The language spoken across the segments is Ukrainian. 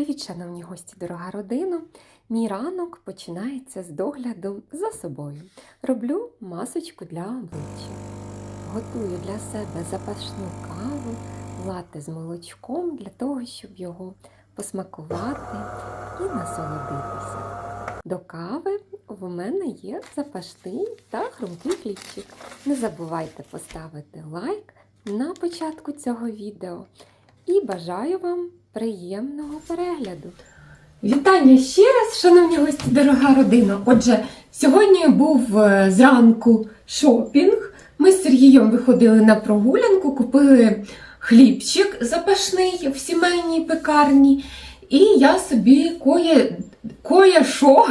Привіт, шановні гості, дорога родина! Мій ранок починається з догляду за собою. Роблю масочку для обличчя. Готую для себе запашну каву, лати з молочком для того, щоб його посмакувати і насолодитися. До кави в мене є запашний та хрумкий хлібчик. Не забувайте поставити лайк на початку цього відео і бажаю вам приємного перегляду. Вітання ще раз, шановні гості, дорога родина. Отже, сьогодні був е, зранку шопінг. Ми з Сергієм виходили на прогулянку, купили хлібчик запашний в сімейній пекарні, і я собі коє, коє-що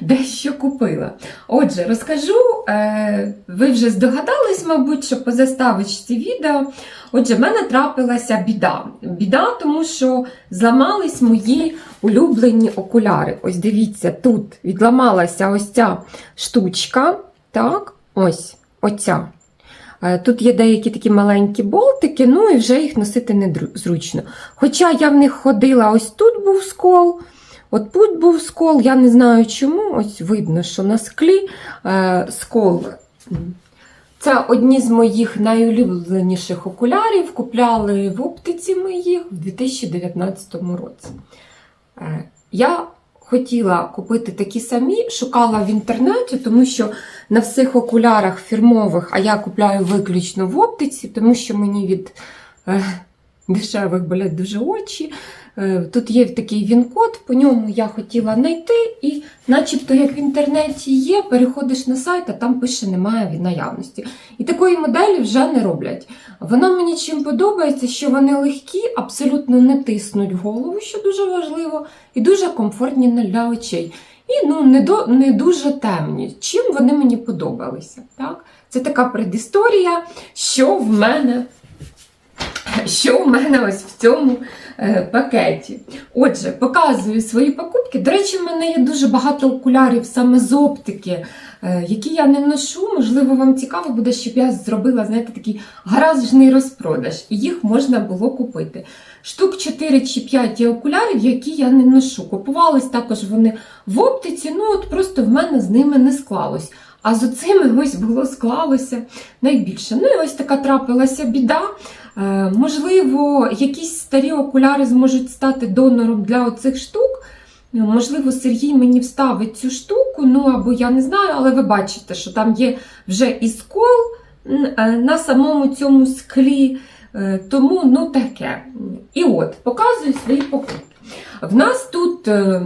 дещо купила. Отже, розкажу, е, ви вже здогадались, мабуть, що по заставочці відео. Отже, в мене трапилася біда. Біда, тому що зламались мої улюблені окуляри. Ось дивіться, тут відламалася ось ця штучка. Так, ось оця. Е, Тут є деякі такі маленькі болтики, ну і вже їх носити не зручно. Хоча я в них ходила, ось тут був скол, от тут був скол, я не знаю чому. Ось видно, що на склі е, скол. Це одні з моїх найулюбленіших окулярів. Купляли в оптиці ми їх в 2019 році. Е, Я хотіла купити такі самі, шукала в інтернеті, тому що на всіх окулярах фірмових, а я купляю виключно в оптиці, тому що мені від е, дешевих болять дуже очі. Е, Тут є такий він-код, по ньому я хотіла знайти, і начебто як в інтернеті є, переходиш на сайт, а там пише немає наявності. І такої моделі вже не роблять. Вона мені чим подобається, що вони легкі, абсолютно не тиснуть в голову, що дуже важливо, і дуже комфортні для очей. І ну, не, до, не дуже темні. Чим вони мені подобалися. Так? Це така предісторія, що в мене, що в мене ось в цьому е, пакеті. Отже, показую свої покупки. До речі, в мене є дуже багато окулярів саме з оптики, е, які я не ношу. Можливо, вам цікаво буде, щоб я зробила, знаєте, такий гаражний розпродаж, і їх можна було купити. Штук 4 чи 5 є окулярів, які я не ношу. Купувались також вони в оптиці, ну от просто в мене з ними не склалось. А з оцими ось було склалося найбільше. Ну і ось така трапилася біда. Е, можливо, якісь старі окуляри зможуть стати донором для оцих штук. Можливо, Сергій мені вставить цю штуку, ну або я не знаю, але ви бачите, що там є вже і скол е, на самому цьому склі. Е, Тому ну таке. І от, показую свої покупки. В нас тут е,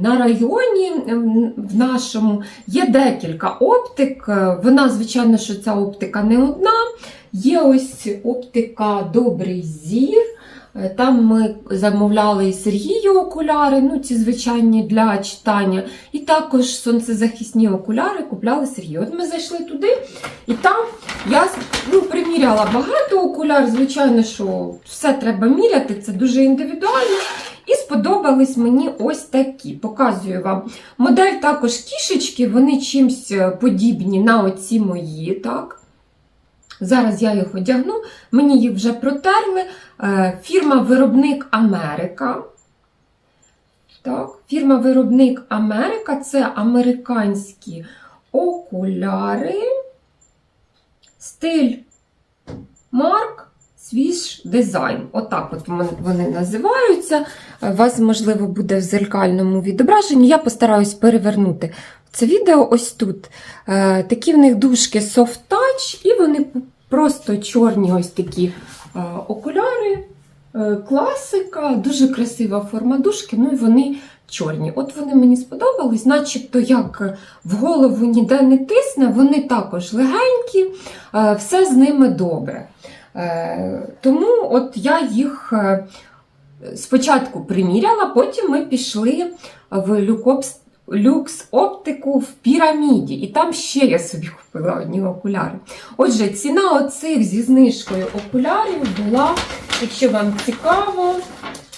на районі, е, в нашому, є декілька оптик. Е, Вона, звичайно, що ця оптика не одна. Є ось оптика Добрий зір. Е, Там ми замовляли Сергію окуляри, ну ці звичайні для читання. І також сонцезахисні окуляри купляли Сергію. От ми зайшли туди, і там я ну, приміряла багато окуляр. Звичайно, що все треба міряти, це дуже індивідуально. І сподобались мені ось такі. Показую вам. Модель також кішечки, вони чимсь е, подібні на оці мої. так. Зараз я їх одягну, мені їх вже протерли. Е, Фірма-виробник Америка. Так, Фірма-виробник Америка це американські окуляри. Стиль Марк Свіж дизайн. Отак от вони- називаються. У вас, можливо, буде в зеркальному відображенні. Я постараюсь перевернути це відео ось тут. Е, Такі в них дужки soft touch, і вони просто чорні ось такі е, окуляри. Е, Класика, дуже красива форма дужки, ну і вони чорні. От вони мені сподобались, начебто як в голову ніде не тисне, вони також легенькі, все з ними добре. Е, Тому от я їх е, спочатку приміряла, потім ми пішли в. Люкс оптику в піраміді, і там ще я собі купила одні окуляри. Отже, ціна оцих зі знижкою окулярів була, якщо вам цікаво,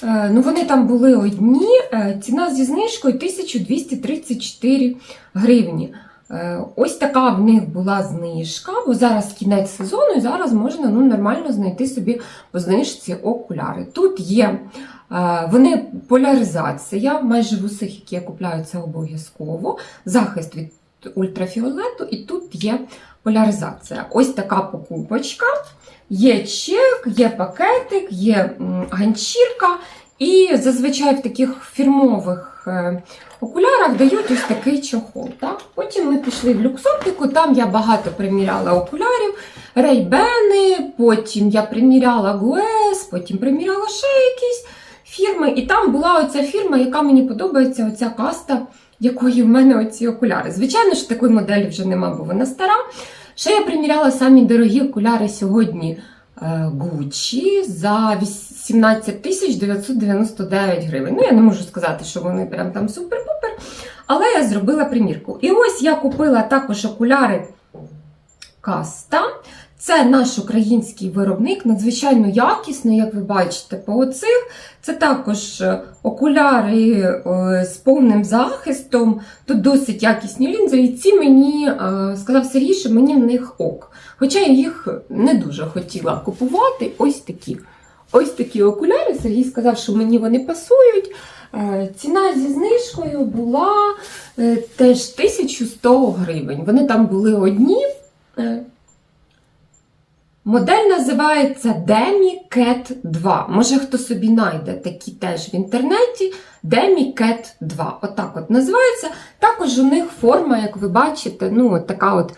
е, ну вони там були одні. Ціна зі знижкою 1234 гривні. Е, Ось така в них була знижка, бо зараз кінець сезону, і зараз можна ну, нормально знайти собі по знижці окуляри. Тут є Е, Вони поляризація, майже в усіх, які я купляю, це обов'язково. Захист від ультрафіолету, і тут є поляризація. Ось така покупочка. Є чек, є пакетик, є ганчірка, і зазвичай в таких фірмових е, окулярах дають ось такий чохол. Так? Потім ми пішли в люксоптику, там я багато приміряла окулярів, рейбени, потім я приміряла Гуес, потім приміряла ще якісь фірми. І там була оця фірма, яка мені подобається, оця каста, якої в мене оці окуляри. Звичайно що такої моделі вже нема, бо вона стара. Ще я приміряла самі дорогі окуляри сьогодні е, Gucci за 17 999 гривень. Ну, я не можу сказати, що вони прям там супер-пупер, але я зробила примірку. І ось я купила також окуляри Каста. Це наш український виробник, надзвичайно якісно, як ви бачите, по оцих. Це також е, окуляри е, з повним захистом. Тут досить якісні лінзи. І ці мені е, сказав Сергій, що мені в них ок. Хоча я їх не дуже хотіла купувати. Ось такі. Ось такі окуляри. Сергій сказав, що мені вони пасують. Ціна зі знижкою була теж 1100 гривень. Вони там були одні. Модель називається Demi Cat 2. Може хто собі знайде такі теж в інтернеті. Demi Cat 2. Отак от називається. Також у них форма, як ви бачите, ну, от така от,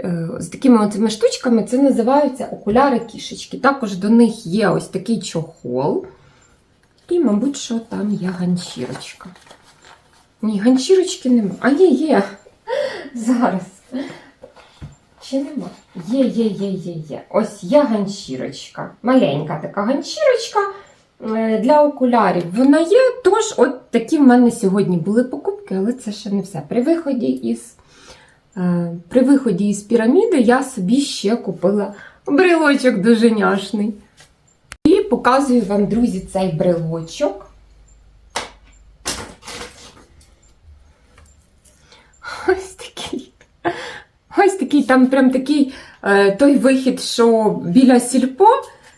е, з такими оцими штучками, це називаються окуляри кішечки. Також до них є ось такий чохол. І, мабуть, що там є ганчірочка. Ні, ганчірочки нема. А є, є. Зараз. Чи нема? Є, є, є, є, є. Ось є ганчірочка. Маленька така ганчірочка е, для окулярів. Вона є. Тож, от такі в мене сьогодні були покупки, але це ще не все. При виході із, е, при виході із піраміди я собі ще купила брелочок дуже няшний. І показую вам, друзі, цей брелочок. Ось такий. Ось такий, там прям такий е, той вихід, що біля сільпо,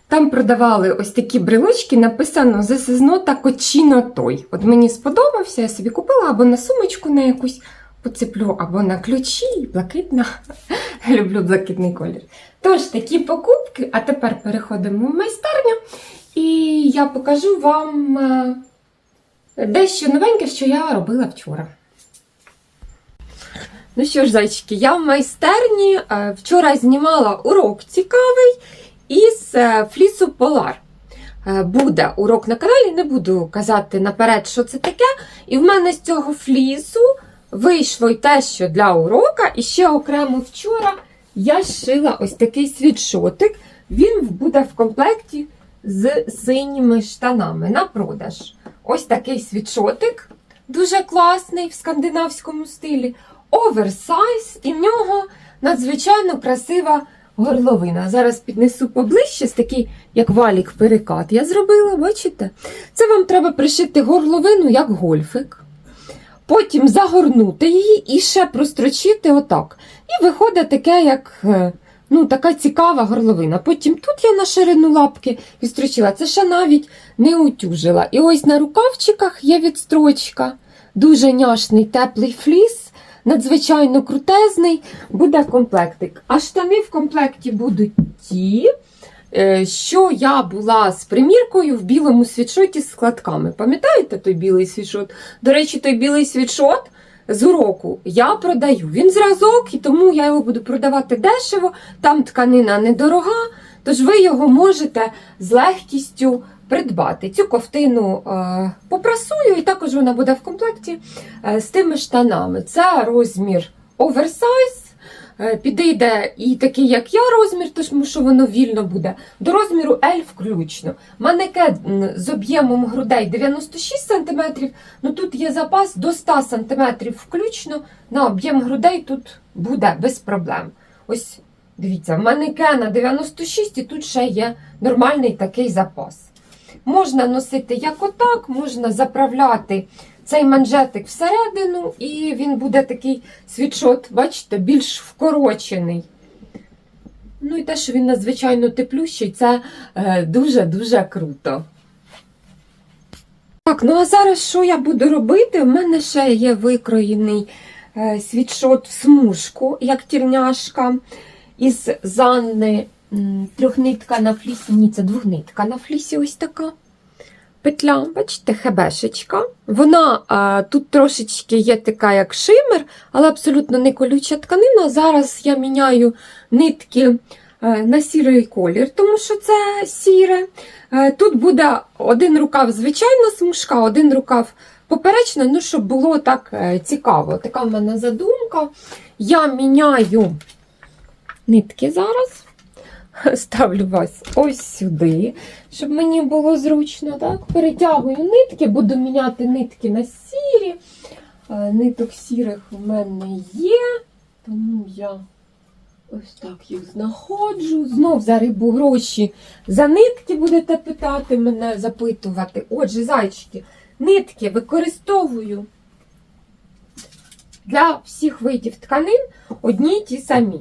там продавали ось такі брелочки, написано This is not a Cochino той. От мені сподобався, я собі купила або на сумочку на якусь поцеплю, або на ключі, блакитна. Люблю блакитний колір. Тож, такі покупки, а тепер переходимо в майстерню, і я покажу вам е, дещо новеньке, що я робила вчора. Ну що ж, зайчики, я в майстерні е, вчора знімала урок цікавий із е, флісу Полар. Е, Буде урок на каналі, не буду казати наперед, що це таке. І в мене з цього флісу вийшло й те, що для урока. І ще окремо вчора я шила ось такий світшотик. Він буде в комплекті з синіми штанами на продаж. Ось такий світшотик, дуже класний в скандинавському стилі оверсайз, і в нього надзвичайно красива горловина. Зараз піднесу поближче, такий, як валік перекат. Я зробила, бачите? Це вам треба пришити горловину, як гольфик. Потім загорнути її і ще прострочити отак. І виходить таке, як е, ну, така цікава горловина. Потім тут я на ширину лапки відстрочила. Це ще навіть не утюжила. І ось на рукавчиках є відстрочка. Дуже няшний теплий фліс надзвичайно крутезний, буде комплектик. А штани в комплекті будуть ті, е, що я була з приміркою в білому світшоті з складками. Пам'ятаєте той білий світшот? До речі, той білий світшот з уроку я продаю. Він зразок, і тому я його буду продавати дешево, там тканина недорога, тож ви його можете з легкістю придбати. Цю ковтину е, попрасую, і також вона буде в комплекті е, з тими штанами. Це розмір оверсайз. Е, Підійде і такий, як я, розмір, тому що воно вільно буде, до розміру L включно. Манекен з об'ємом грудей 96 см, ну тут є запас до 100 см включно. На об'єм грудей тут буде без проблем. Ось дивіться, манекена 96 і тут ще є нормальний такий запас. Можна носити як отак, можна заправляти цей манжетик всередину, і він буде такий світшот, бачите, більш вкорочений. Ну і те, що він надзвичайно теплющий, це е, дуже-дуже круто. Так, ну а зараз що я буду робити? У мене ще є викроєний е, світшот в смужку, як тільняшка, із Занни трьохнитка на флісі. Ні, це двохнитка на флісі ось така. Петля, бачите, хебешечка. Вона а, тут трошечки є така, як шимер, але абсолютно не колюча тканина. Зараз я міняю нитки е, на сірий колір, тому що це сіре. Е, Тут буде один рукав, звичайно, смужка, один рукав поперечно, ну, щоб було так е, цікаво. Така в мене задумка. Я міняю нитки зараз. Ставлю вас ось сюди, щоб мені було зручно. Так? Перетягую нитки, буду міняти нитки на сірі. Е, Ниток сірих у мене є, тому я ось так їх знаходжу. Знов за рибу гроші за нитки будете питати мене, запитувати. Отже, зайчики, нитки використовую для всіх видів тканин одні й ті самі.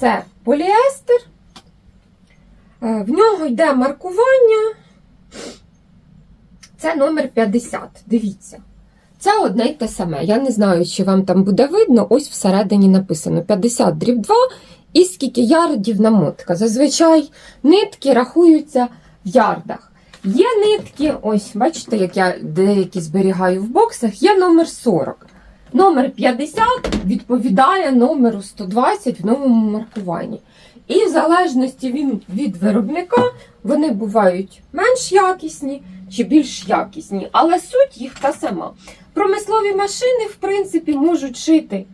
Це поліестер. Е, В нього йде маркування. Це номер 50. Дивіться. Це одне й те саме. Я не знаю, чи вам там буде видно. Ось всередині написано 50 дріб 2 і скільки ярдів намотка. Зазвичай нитки рахуються в ярдах. Є нитки, ось, бачите, як я деякі зберігаю в боксах, є номер 40. Номер 50 відповідає номеру 120 в новому маркуванні. І в залежності він від виробника вони бувають менш якісні чи більш якісні, але суть їх та сама. Промислові машини, в принципі, можуть шити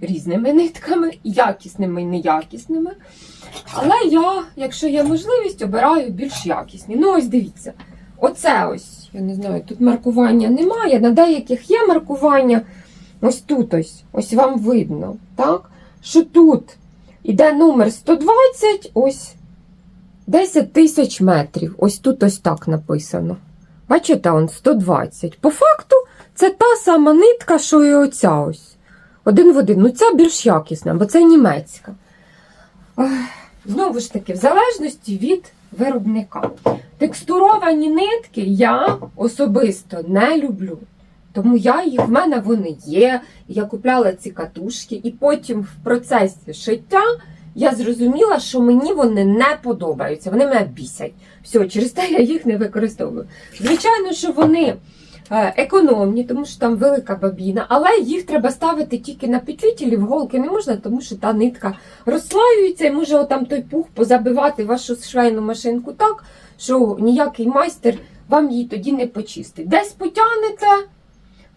різними нитками, якісними і неякісними. Але я, якщо є можливість, обираю більш якісні. Ну, ось дивіться. Оце ось, я не знаю, тут маркування немає. На деяких є маркування. Ось тут ось, ось вам видно, так? Що тут іде номер 120, ось 10 тисяч метрів. Ось тут ось так написано. Бачите, он 120. По факту, це та сама нитка, що і оця ось. Один в один. Ну, ця більш якісна, бо це німецька. Знову ж таки, в залежності від виробника. Текстуровані нитки я особисто не люблю. Тому я їх, в мене вони є. Я купляла ці катушки, і потім в процесі шиття я зрозуміла, що мені вони не подобаються. Вони мене бісять. Все, через те я їх не використовую. Звичайно, що вони е, економні, тому що там велика бабіна, але їх треба ставити тільки на петлітелі, в голки не можна, тому що та нитка розслаюється і може отам той пух позабивати вашу швейну машинку так, що ніякий майстер вам її тоді не почистить. Десь потягнете.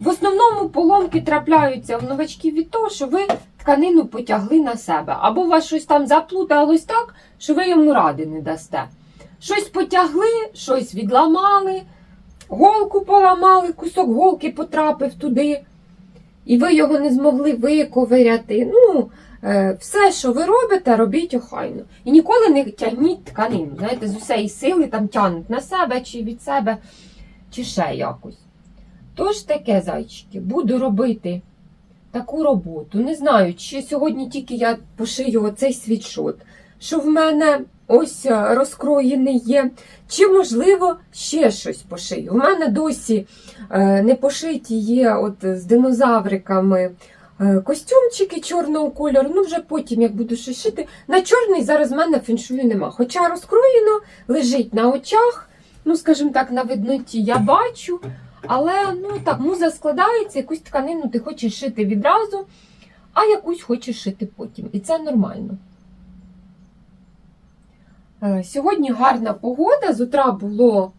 В основному поломки трапляються в новачків від того, що ви тканину потягли на себе. Або у вас щось там заплуталось так, що ви йому ради не дасте. Щось потягли, щось відламали, голку поламали, кусок голки потрапив туди, і ви його не змогли виковиряти. Ну, е, все, що ви робите, робіть охайно. І ніколи не тягніть тканину. Знаєте, з усієї сили там тягнуть на себе чи від себе, чи ще якось. Тож таке, зайчики, буду робити таку роботу. Не знаю, чи сьогодні тільки я пошию оцей світшот, що в мене ось е, розкроєний є, чи, можливо, ще щось пошию. У мене досі е, не пошиті є от з динозавриками е, костюмчики чорного кольору. Ну, вже потім, як буду щось шити. На чорний зараз в мене феншую нема. Хоча розкроєно лежить на очах, ну, скажімо так, на видноті я бачу. Але ну так, муза складається, якусь тканину ти хочеш шити відразу, а якусь хочеш шити потім. І це нормально. Е, Сьогодні гарна погода, з утра було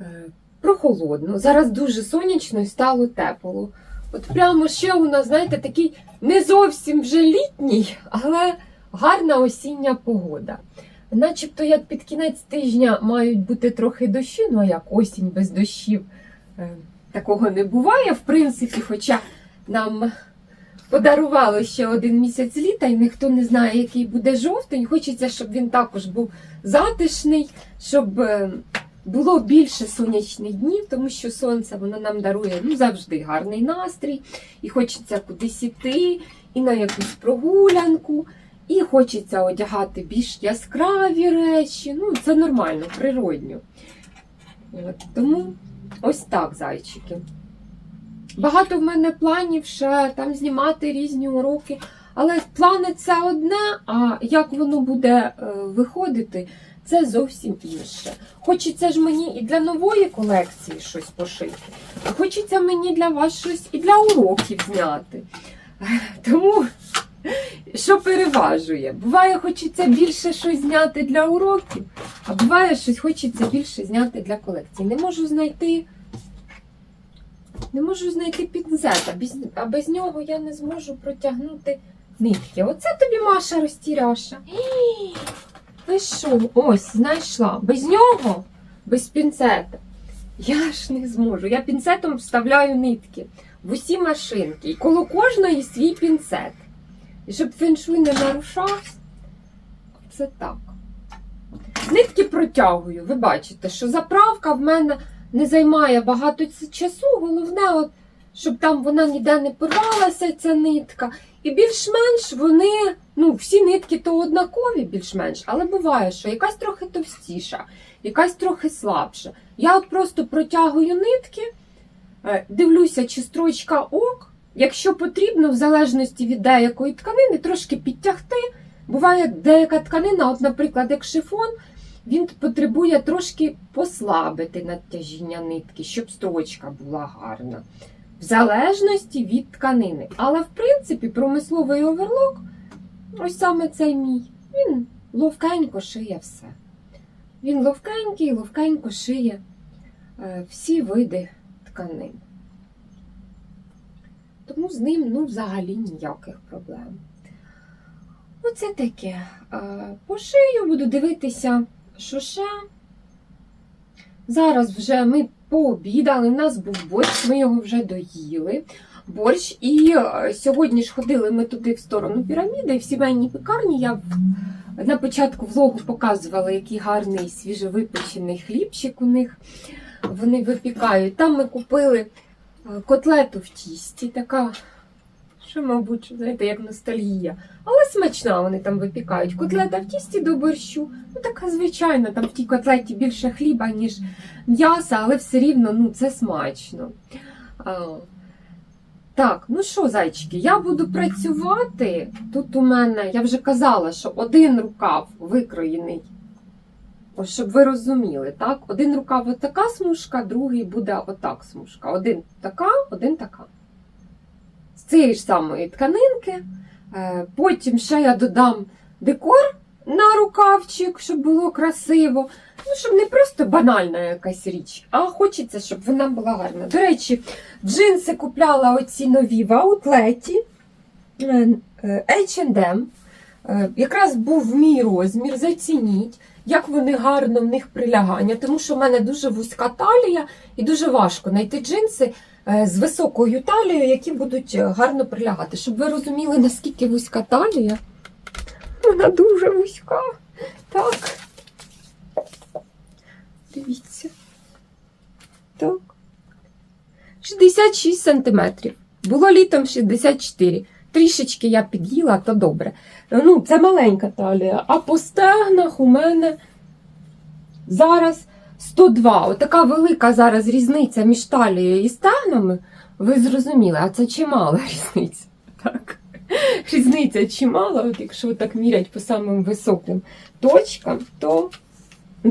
е, прохолодно, зараз дуже сонячно і стало тепло. От прямо ще у нас, знаєте, такий не зовсім вже літній, але гарна осіння погода. Начебто, як під кінець тижня мають бути трохи дощі, ну а як осінь без дощів. Е, Такого не буває, в принципі, хоча нам подарували ще один місяць літа, і ніхто не знає, який буде жовтень. Хочеться, щоб він також був затишний, щоб е, було більше сонячних днів, тому що сонце воно нам дарує ну, завжди гарний настрій, і хочеться кудись іти, і на якусь прогулянку, і хочеться одягати більш яскраві речі. Ну, це нормально, природньо. От, тому ось так, зайчики. Багато в мене планів ще там знімати різні уроки. Але плани це одне, а як воно буде е, виходити, це зовсім інше. Хочеться ж мені і для нової колекції щось пошити. Хочеться мені для вас щось і для уроків зняти. Тому що переважує? Буває, хочеться більше щось зняти для уроків, а буває, щось хочеться більше зняти для колекції. Не можу знайти. Не можу знайти пінцета, без, а без нього я не зможу протягнути нитки. Оце тобі Маша розтіряша. Ви що? Ось, знайшла. Без нього, без пінцета. Я ж не зможу. Я пінцетом вставляю нитки в усі машинки. І коло кожної свій пінцет. І щоб феншуй не нарушався, це так. Нитки протягую. Ви бачите, що заправка в мене не займає багато часу. Головне, от, щоб там вона ніде не порвалася, ця нитка. І більш-менш вони, ну, всі нитки то однакові, більш-менш, але буває, що якась трохи товстіша, якась трохи слабша. Я от просто протягую нитки, е, дивлюся, чи строчка ок. Якщо потрібно, в залежності від деякої тканини, трошки підтягти. Буває деяка тканина, от, наприклад, як шифон, він потребує трошки послабити натяжіння нитки, щоб строчка була гарна. В залежності від тканини. Але, в принципі, промисловий оверлок, ось саме цей мій, він ловкенько шиє все. Він ловкенький, ловкенько шиє е, всі види тканин. Тому з ним ну, взагалі ніяких проблем. Оце таке. Е, По шию буду дивитися, що ще. Зараз вже ми пообідали, у нас був борщ, ми його вже доїли. Борщ. І е, сьогодні ж ходили ми туди в сторону піраміди, в сімейній пекарні. Я на початку влогу показувала, який гарний свіжовипечений хлібчик у них. Вони випікають. Там ми купили котлету в тісті, така, що, мабуть, знаєте, як ностальгія. Але смачна вони там випікають. Котлета в тісті до борщу. Ну, така звичайна, там в тій котлеті більше хліба, ніж м'яса, але все рівно ну, це смачно. Так, ну що, зайчики, я буду працювати. Тут у мене, я вже казала, що один рукав викроєний. Щоб ви розуміли, так? Один рукав отака смужка, другий буде отак смужка. Один така, один така. З цієї ж самої тканинки. Е, Потім ще я додам декор на рукавчик, щоб було красиво. Ну, щоб не просто банальна якась річ, а хочеться, щоб вона була гарна. До речі, джинси купляла оці нові в аутлеті H&M. Е, Якраз був мій розмір, зацініть, як вони гарно в них прилягання, тому що в мене дуже вузька талія і дуже важко знайти джинси е, з високою талією, які будуть е, гарно прилягати. Щоб ви розуміли, наскільки вузька талія. Вона дуже вузька. Так. Дивіться. Так. 66 сантиметрів. Було літом 64. Трішечки я під'їла, то добре. Ну, це маленька талія. А по стегнах у мене зараз 102. Отака велика зараз різниця між талією і стегнами. Ви зрозуміли, а це чимала різниця. Так. Різниця чимала, от якщо так мірять по самим високим точкам, то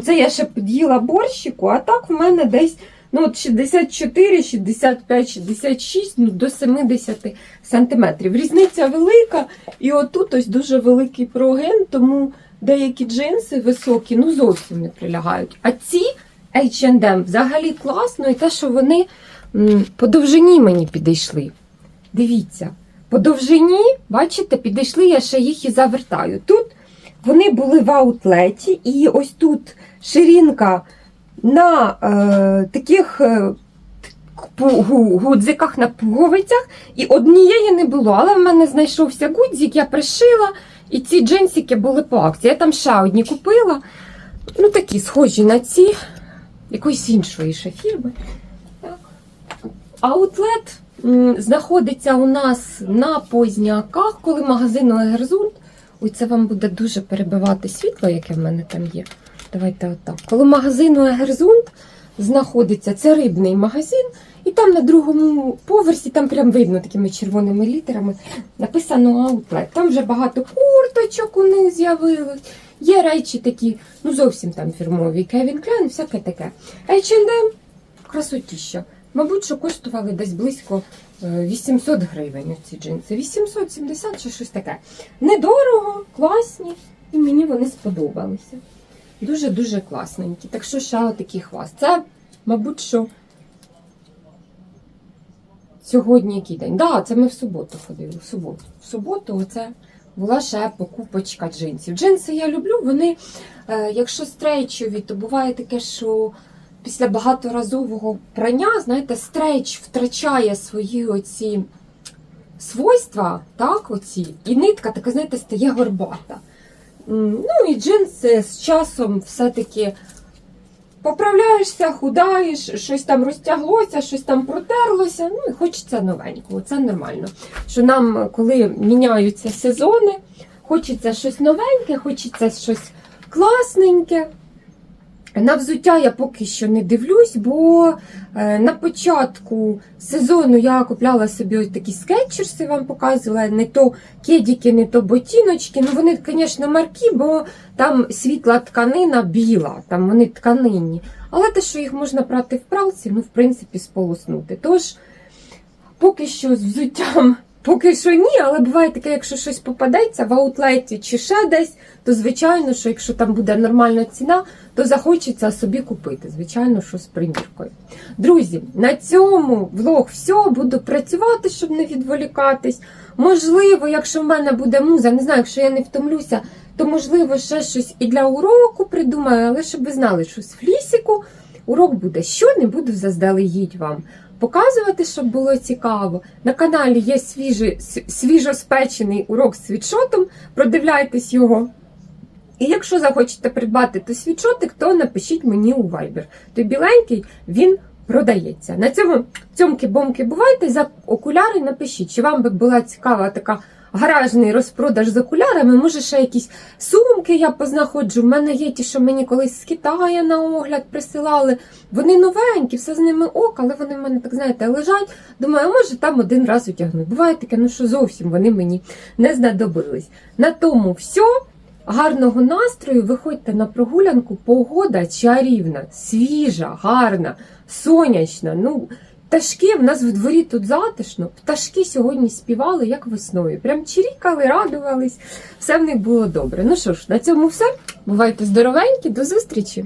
це я ще під'їла борщику, а так в мене десь ну, от 64, 65, 66, ну, до 70 сантиметрів. Різниця велика, і отут ось дуже великий прогин, тому деякі джинси високі, ну зовсім не прилягають. А ці H&M взагалі класно, і те, що вони по довжині мені підійшли. Дивіться, по довжині, бачите, підійшли, я ще їх і завертаю. Тут вони були в аутлеті, і ось тут ширинка на е, таких е, гудзиках, на пуговицях, і однієї не було. Але в мене знайшовся гудзик, я пришила, і ці джинсики були по акції. Я там ще одні купила. Ну, такі схожі на ці, якоїсь іншої ще фірми. Аутлет знаходиться у нас на Позняках, коли магазин Егерзунд. Ой, це вам буде дуже перебивати світло, яке в мене там є. Давайте отак. Коли магазину Егерзунд знаходиться це рибний магазин, і там на другому поверсі, там прям видно такими червоними літерами написано аутлет. Там вже багато курточок у них з'явилось. Є речі такі, ну зовсім там фірмові. Кевін Кляйн, всяке таке. H&M, красотіща. Мабуть, що коштували десь близько е, 800 гривень ці джинси. 870 чи щось таке. Недорого, класні, і мені вони сподобалися. Дуже-дуже класненькі. Так що ще отакий хваст. Це, мабуть, що сьогодні який день? Так, да, це ми в суботу ходили. В суботу. В суботу оце була ще покупочка джинсів. Джинси я люблю, вони, е, якщо стрейчові, то буває таке, що після багаторазового прання, знаєте, стрейч втрачає свої оці свойства, так, оці, і нитка така, знаєте, стає горбата. Ну і джинси з часом все-таки поправляєшся, худаєш, щось там розтяглося, щось там протерлося. Ну і хочеться новенького. Це нормально. Що нам, коли міняються сезони, хочеться щось новеньке, хочеться щось класненьке. На взуття я поки що не дивлюсь, бо е, на початку сезону я купляла собі ось такі скетчерси, вам показувала, не то кедіки, не то ботіночки. Ну вони, звісно, маркі, бо там світла тканина біла, там вони тканинні. Але те, що їх можна прати в пралці, ну, в принципі, сполоснути. Тож, поки що з взуттям, поки що ні, але буває таке, якщо щось попадеться в аутлеті чи ще десь, то звичайно, що якщо там буде нормальна ціна, то захочеться собі купити. Звичайно, що з приміркою. Друзі, на цьому влог все, буду працювати, щоб не відволікатись. Можливо, якщо в мене буде муза, не знаю, якщо я не втомлюся, то можливо ще щось і для уроку придумаю, але щоб ви знали, що з флісіку урок буде що не буду заздалегідь вам. Показувати, щоб було цікаво. На каналі є свіжий, свіжоспечений урок з світшотом. Продивляйтесь його. І якщо захочете придбати той світшотик, то напишіть мені у Viber. Той біленький він продається. На цьому цьомки-бомки бувайте за окуляри. Напишіть, чи вам би була цікава така гаражний розпродаж з окулярами. Може, ще якісь сумки я познаходжу. В мене є ті, що мені колись з Китаю на огляд присилали. Вони новенькі, все з ними ок, але вони в мене так знаєте лежать. Думаю, може там один раз одягну. Буває таке, ну що зовсім вони мені не знадобились. На тому все. Гарного настрою, виходьте на прогулянку, погода чарівна, свіжа, гарна, сонячна. Ну, пташки в нас в дворі тут затишно. Пташки сьогодні співали як весною. Прям чирікали, радувались, все в них було добре. Ну що ж, на цьому все. Бувайте здоровенькі, до зустрічі!